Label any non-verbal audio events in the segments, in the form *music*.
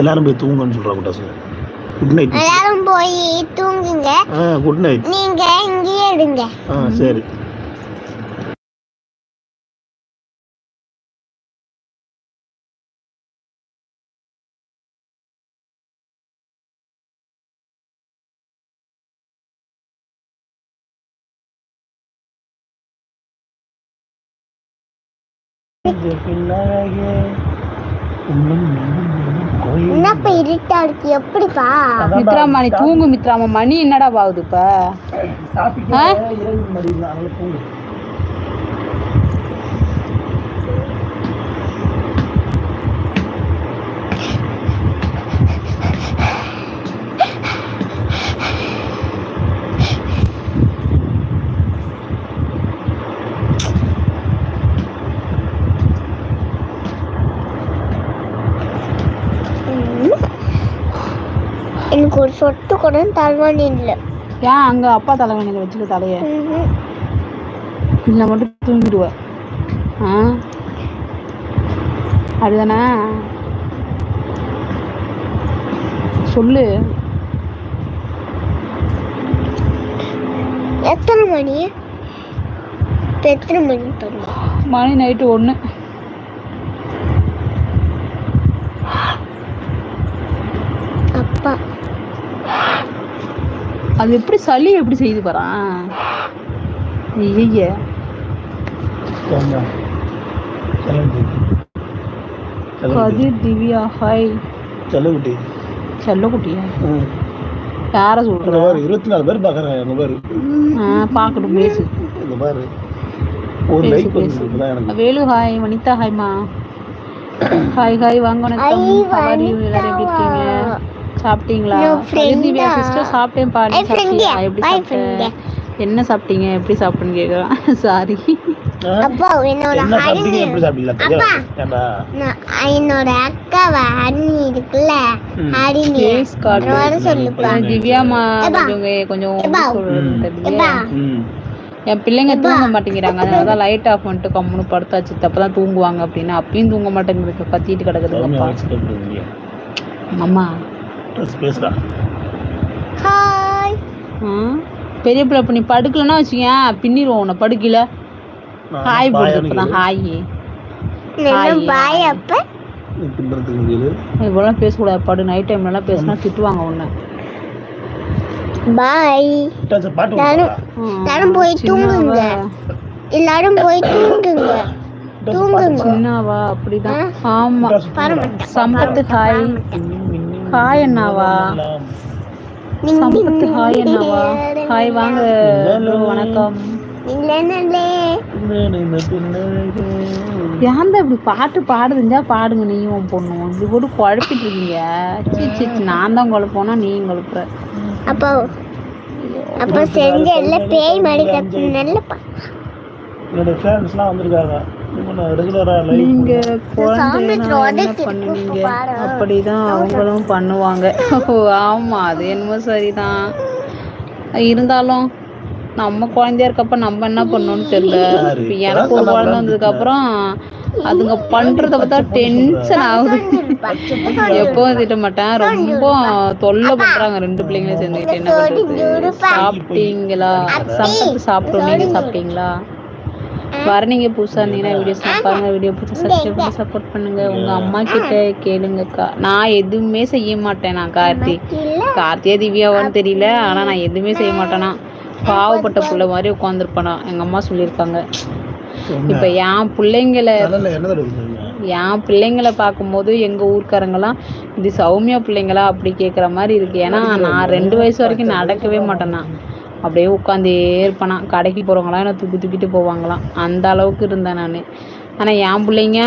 எல்லாரும் போய் தூங்குன்னு சொல்கிறா குட்டாசு குட் நைட் எல்லாரும் போய் தூங்குங்க. ஆ குட் நைட் நீங்க இங்கேயே இருங்க. ஆ சரி. என்னப்பா இருட்டா இருக்கு? எப்படிப்பா? மித்ராமா நீ தூங்கு மித்ராமா மணி என்னடா ஆகுது இப்ப? சொட்டு கூட இல்லை ஏன் அங்க அப்பா தலைவனில வச்சுக்க தலைய? இல்லை மட்டும் தூங்கிடுவ. ஆ? அதுதானே சொல்லு. எத்தனை மணி? எத்தனை மணி மணி நைட்டு ஒன்று அப்பா. அது எப்படி சளி எப்படி செய்து போறான் ஐய கதிர் திவ்யா ஹாய். செல்லகுட்டி செல்லக்குட்டியா? யார சொல்ற? இருபத்தி நாலு பேர் இந்த பாரு. பேசு. இந்த பாரு. ஒரு பேசு, லைக் பேசு. வந்து தான் எனக்கு? Velu hi. Vanitha ஹாய்மா. *coughs* Hi hi. வாங்க வணக்கம்? எல்லாரும் எப்படி இருக்கீங்க? சாப்பிட்டீங்களா? திவ்யா. சிஸ்டர் சாப்பிட்டேன் பாரு. Hi, friend சாப்பிட்டியா. எப்படி சாப்பிட்ட? என்ன சாப்பிட்டீங்க? எப்படி சாப்பிட்டுன்னு கேட்குறான் சாரி? *laughs* அப்பா என்னோட சாப்பிட்டீங்களா? அப்பா. என்னோட அக்காவை இருக்குல்ல? வர சொல்லுப்பா திவ்யாமா எப்பா. கொஞ்சம் கொஞ்சம் என் பிள்ளைங்க தூங்க மாட்டேங்கிறாங்க. அதனால தான் லைட் ஆஃப் பண்ணிட்டு கம்முன்னு படுத்தாச்சு அப்பதான் தூங்குவாங்க அப்படின்னு. அப்பயும் தூங்க மாட்டேங்குது கத்திட்டு கிடக்குதுங்கப்பா வச்சு அம்மா பேசுகிறா ஹாய் ஆ? பெரிய பிள்ளை இப்ப நீ படுக்கலன்னா வச்சுக்கேன் பின்னிடுவோம் உன்னை படுக்கல ஹாய் இப்பதான் ஹாய் பாய் அப்ப? பேசக்கூடாது படு நைட் டைம்லலாம் பேசினா திட்டுவாங்க உன்னை. பாய் நானும் போய் தூங்குங்க. எல்லாரும் போய் தூங்குங்க. பாட்டு சின்னவா அப்படிதான். ஆமா. சம்பத்து ஹாய் ஹாய் அண்ணாவா சம்பத்து ஹாய் அண்ணாவா ஹாய் வாங்க. வணக்கம். ஏன் இப்படி பாட்டு பாடுதுங்க? பாடுங்க நீயும் உன் பொண்ணும். இப்படி போட்டு குழப்பிட்டு இருக்கீங்க. சீ சீ நான் தான் குழப்போனா நீயும் குழப்புற அப்போ அப்போ செஞ்ச எல்லாம் பேய் மாதிரி கத்து நல்ல என்னோட ஃப்ரெண்ட்ஸ்லாம் வந்திருக்காங்க. நீங்க குழந்தைனா என்ன பண்ணுவீங்க. அப்படிதான் அவங்களும் பண்ணுவாங்க. ஓ ஆமா அது என்னமோ சரிதான். இருந்தாலும் நம்ம குழந்தையா இருக்கப்ப நம்ம என்ன பண்ணோம்னு தெரியல. எனக்கு ஒரு குழந்தை வந்ததுக்கு அப்புறம் அதுங்க பண்றத பார்த்தா டென்ஷன் ஆகுது. எப்பவும் திட்ட மாட்டேன். ரொம்ப தொல்லை பண்றாங்க ரெண்டு பிள்ளைங்களும் சேர்ந்துக்கிட்டு என்ன பண்றது? சாப்பிட்டீங்களா? சம்பத்து சாப்பிட்டோம். நீங்க சாப்பிட்டீங்களா? வரணிங்க புதுசா இருந்தீங்கன்னா வீடியோஸ் பாருங்க வீடியோ பிடிச்சி சப்ஸ்கிரைப் பண்ணி சப்போர்ட் பண்ணுங்க. உங்க அம்மா கிட்ட கேளுங்கக்கா. நான் எதுவுமே செய்ய மாட்டேன் நான் கார்த்தி. கார்த்தியா திவ்யாவான்னு தெரியல. ஆனா நான் எதுவுமே செய்ய மாட்டேனா. பாவப்பட்ட புள்ள மாதிரி உட்காந்துருப்பேனா. எங்க அம்மா சொல்லியிருக்காங்க. இப்ப என் பிள்ளைங்களை என் பிள்ளைங்களை பார்க்கும்போது எங்க ஊர்க்காரங்கெல்லாம் இது சௌமியா பிள்ளைங்களா? அப்படி கேட்குற மாதிரி இருக்கு. ஏன்னா நான் ரெண்டு வயசு வரைக்கும் நடக்கவே மாட்டேனா. அப்படியே உட்காந்தே இருப்பேனா. கடைக்கு போறவங்களாம் என்ன தூக்கி தூக்கிட்டு போவாங்களாம். அந்த அளவுக்கு இருந்தேன் நான். ஆனா என் பிள்ளைங்க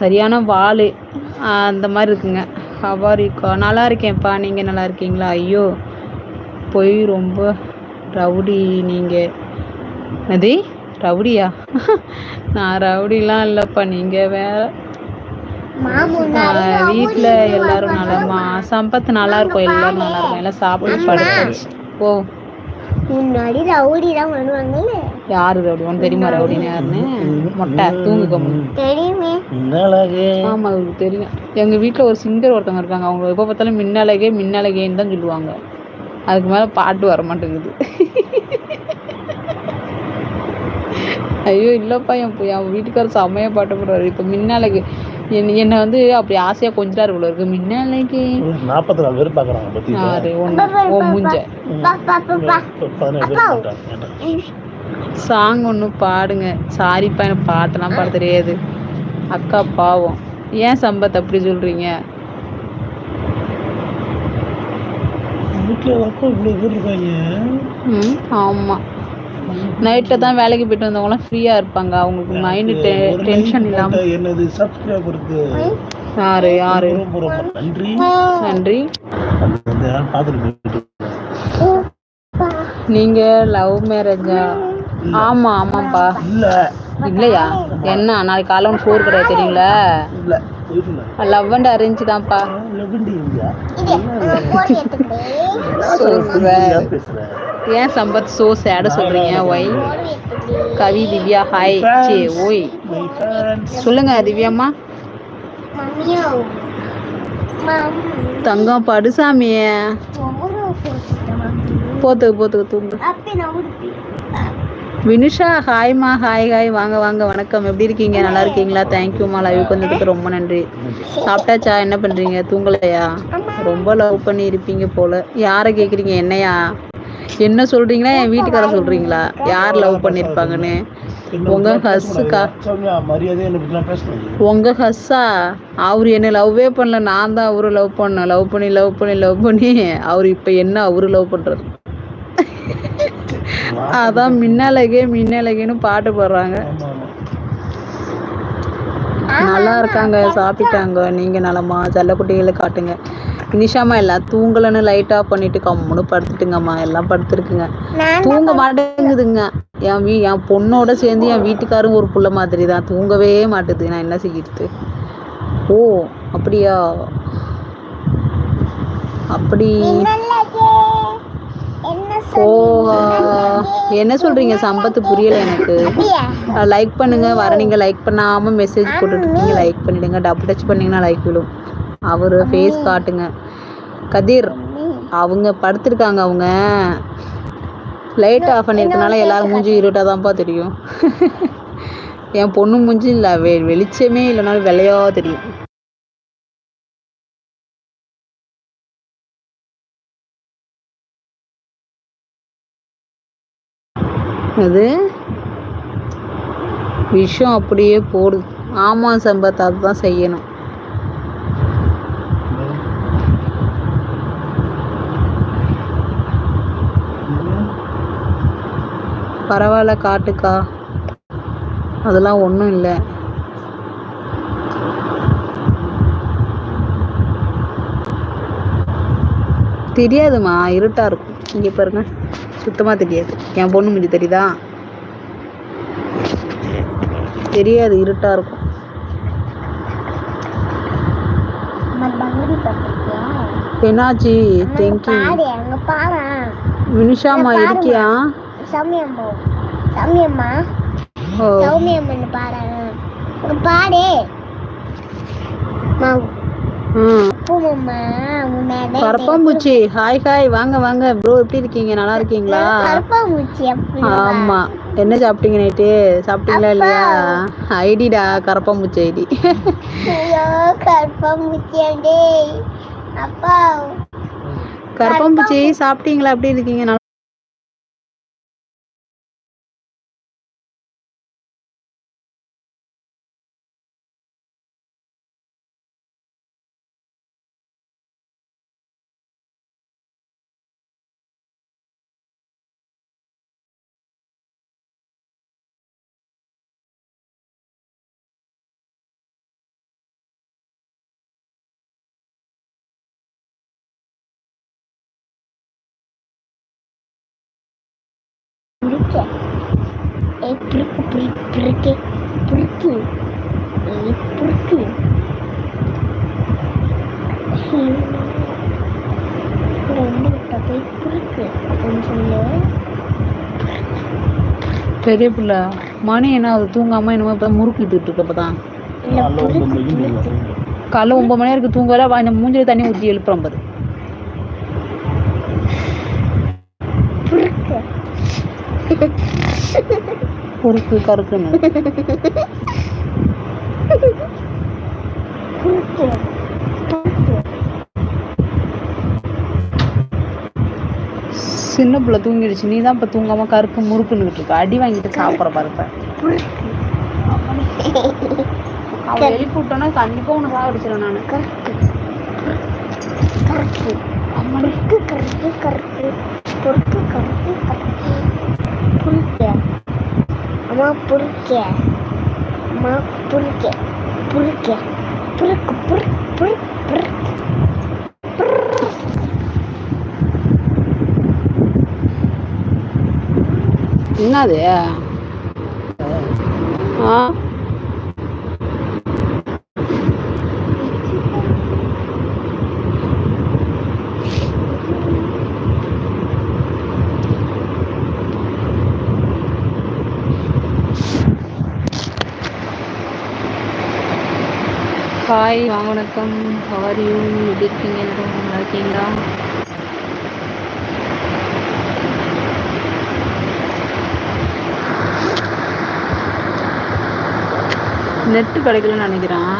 சரியான வாள் அந்த மாதிரி இருக்குங்க. ஹவாரிக்கா நல்லா இருக்கேன்ப்பா. நீங்க நல்லா இருக்கீங்களா? ஐயோ போய் ரொம்ப ரவுடி நீங்க. என்னது? ரவுடியா? நான் ரவுடிலாம் இல்லைப்பா. நீங்க வேற. வீட்ல எல்லாரும் நலமா? சம்பத் நல்லா இருக்கும். எல்லாரும் நல்லா இருக்கும் எல்லாம் சாப்பிட்டு படுத்தாச்சு ஓ முன்னாடி ரவுடி தான் வருவாங்கல்ல? யாரு ரவுடி? உனக்கு தெரியுமா ரவுடின்னு யாருன்னு மொட்டை தூங்கு கம்மு தெரியுமே. அழகே ஆமா அவருக்கு தெரியும். எங்க வீட்ல ஒரு சிங்கர் ஒருத்தவங்க இருக்காங்க. அவங்க எப்ப பார்த்தாலும் மின்னழகே மின்னழகேன்னு தான் சொல்லுவாங்க. அதுக்கு மேல பாட்டு வர மாட்டேங்குது. ஐயோ இல்லப்பா என் என் வீட்டுக்காரர் செம்மையா பாட்டு போடுவாரு. இப்ப மின்னழகு என்ன என்னை வந்து அப்படி ஆசையா கொஞ்சிட்டாரு போல இருக்கு. மின்னழகே நாற்பத்தி நாலு பேர் பார்க்குறாங்க பத்தி யாரு ஒண்ணு ஓ மூஞ்ச. பா பா பா பா பதினேழு பேர் பார்க்குறாங்க சாங் ஒன்று பாடுங்க. சாரிப்பா எனக்கு பாட்டெல்லாம் பாட தெரியாது. அக்கா பாவம். ஏன் சம்பத் அப்படி ம் ஆமா. நைட்டில் தான் வேலைக்கு போயிட்டு வந்தவங்களாம் ஃப்ரீயாக இருப்பாங்க. அவங்களுக்கு மைண்டு டென்ஷன் இல்லாமல் என்னது சப்ஸ்கிரைபருக்கு யாரு யாரு? நன்றி. நன்றி. நீங்க லவ் மேரேஜா ஆமா ஆமாப்பா. இல்ல. இல்லையா? என்ன நாளைக்கு காலை ஒன்று சோறு கிடையாது தெரியுங்களா லவ் அண்ட் அரேஞ்ச் தான்ப்பா. ஏன் சம்பத் சோ சேட சொல்றீங்க? ஒய் கவி திவ்யா ஹாய் சே ஓய். சொல்லுங்க திவ்யாம்மா. தங்கம் படுசாமிய. போத்துக்கு போத்துக்கு தூங்கு. வினுஷா ஹாய்மா ஹாய் ஹாய். வாங்க வாங்க. வணக்கம். எப்படி இருக்கீங்க? நல்லா இருக்கீங்களா? தேங்க்யூமா லைவ் வந்ததுக்கு ரொம்ப நன்றி. சாப்பிட்டாச்சா? என்ன பண்றீங்க? தூங்கலையா? ரொம்ப லவ் பண்ணி இருப்பீங்க போல. யாரை கேக்குறீங்க? என்னையா? என்ன சொல்றீங்களா? என் வீட்டுக்கார சொல்றீங்களா? யார் லவ் பண்ணிருப்பாங்கன்னு? உங்க ஹஸ்ஸுக்கா உங்க ஹஸ்ஸா? அவர் என்ன லவ்வே பண்ணல. நான் தான் அவரை லவ் பண்ணேன். லவ் பண்ணி லவ் பண்ணி லவ் பண்ணி அவர் இப்ப என்ன அவரு லவ் பண்றாரு? அதான் மின்னழகே மின்னழகேன்னு பாட்டு பாடுறாங்க. நல்லா இருக்காங்க சாப்பிட்டாங்க. நீங்க நலமா? செல்லக்குட்டிகளை காட்டுங்க. நிஷாமா எல்லாம் தூங்கலன்னு லைட் ஆஃப் பண்ணிட்டு கம்முன்னு படுத்துட்டுங்கம்மா எல்லாம் படுத்துருக்குங்க. தூங்க மாட்டேங்குதுங்க. என் வீ என் பொண்ணோட சேர்ந்து என் வீட்டுக்காரும் ஒரு புள்ள மாதிரி தான் தூங்கவே மாட்டுது. நான் என்ன செய்யறது? ஓ அப்படியா? அப்படி. ஓ என்ன சொல்றீங்க? சம்பத்து புரியல எனக்கு. லைக் பண்ணுங்க. வர நீங்க லைக் பண்ணாம மெசேஜ் போட்டுட்டு இருக்கீங்க. லைக் பண்ணிடுங்க. டபுள் டச் பண்ணீங்கன்னா லைக் விழும். அவர் ஃபேஸ் காட்டுங்க. கதிர். அவங்க படுத்திருக்காங்க அவங்க. லைட் ஆஃப் பண்ணிருக்கனால எல்லாரும் மூஞ்சி இருட்டாக தான்ப்பா தெரியும். என் பொண்ணு மூஞ்சி இல்லை வெ வெளிச்சமே இல்லைனாலும் வெள்ளையா தெரியும். அது விஷம் அப்படியே போடுது. ஆமாம் சம்பத் அதுதான் செய்யணும். பரவாயில்ல காட்டுக்கா. அதெல்லாம் ஒன்றும் இல்லை. தெரியாதுமா இருட்டா இருக்கும். இங்கே பாருங்க. சுத்தமா தெரியாது. என் பொண்ணு முடிஞ்சு தெரியுதா? தெரியாது இருட்டா இருக்கும். என்னாச்சு? தேங்க்யூ வினுஷாமா இருக்கியா? சௌமியம்மா சௌமியம்மா சௌமியம்மன் பாரு அங்க பாடு. ம் பூமம்மா முன்னாடி கரப்பாம்பூச்சி ஹாய் ஹாய். வாங்க வாங்க. ப்ரோ எப்படி இருக்கீங்க? நல்லா இருக்கீங்களா? அப்படி ஆமா. என்ன சாப்பிட்டீங்க நைட்டு? சாப்பிட்டீங்களா இல்லையா? ஐடிடா கரப்பாம்பூச்சி ஐடி. கருப்பாம்பூச்சி சாப்பிட்டீங்களா? எப்படி இருக்கீங்க? புரிக்க ஏய் புருக்கு புருக்கு புருக்கு புருக்கு ஏய் புருக்கு போய் அப்படின்னு சொல்லு பெரிய பிள்ளை. மணி என்ன அது தூங்காம என்னமோ இப்போ முறுக்கிட்டு இருக்கு அப்பதான் காலைல ஒன்பது மணி வரைக்கும் தூங்கல மூஞ்சில தண்ணி ஊற்றி எழுப்புறோம் பாரு. குறுக்கு கருக்குன்னு சின்ன பிள்ளை தூங்கிடுச்சு. நீ தான் இப்போ தூங்காம கருக்கு முறுக்குன்னு இருக்க. அடி வாங்கிட்டு சாப்பிட்ற பாருப்ப. அவன் எழுப்பி விட்டோன்னா கண்டிப்பா உனக்கு சாப்பிடுச்சிடும் நான். கருக்கு கருக்கு கருக்கு கருக்கு கருக்கு பொறுக்கு கருக்கு அம்மா புரிக்க. அம்மா பிடிக்க புரிக்க. புருக்கு புருக்கு புருக்கு புருக்கு. என்னது? ஆ. ஹாய் வணக்கம். ஹவர் யூ எப்படி இருக்கீங்க? எல்லாரும் நல்லா இருக்கீங்களா? நெட்டு கிடைக்கலன்னு நினைக்கிறேன்.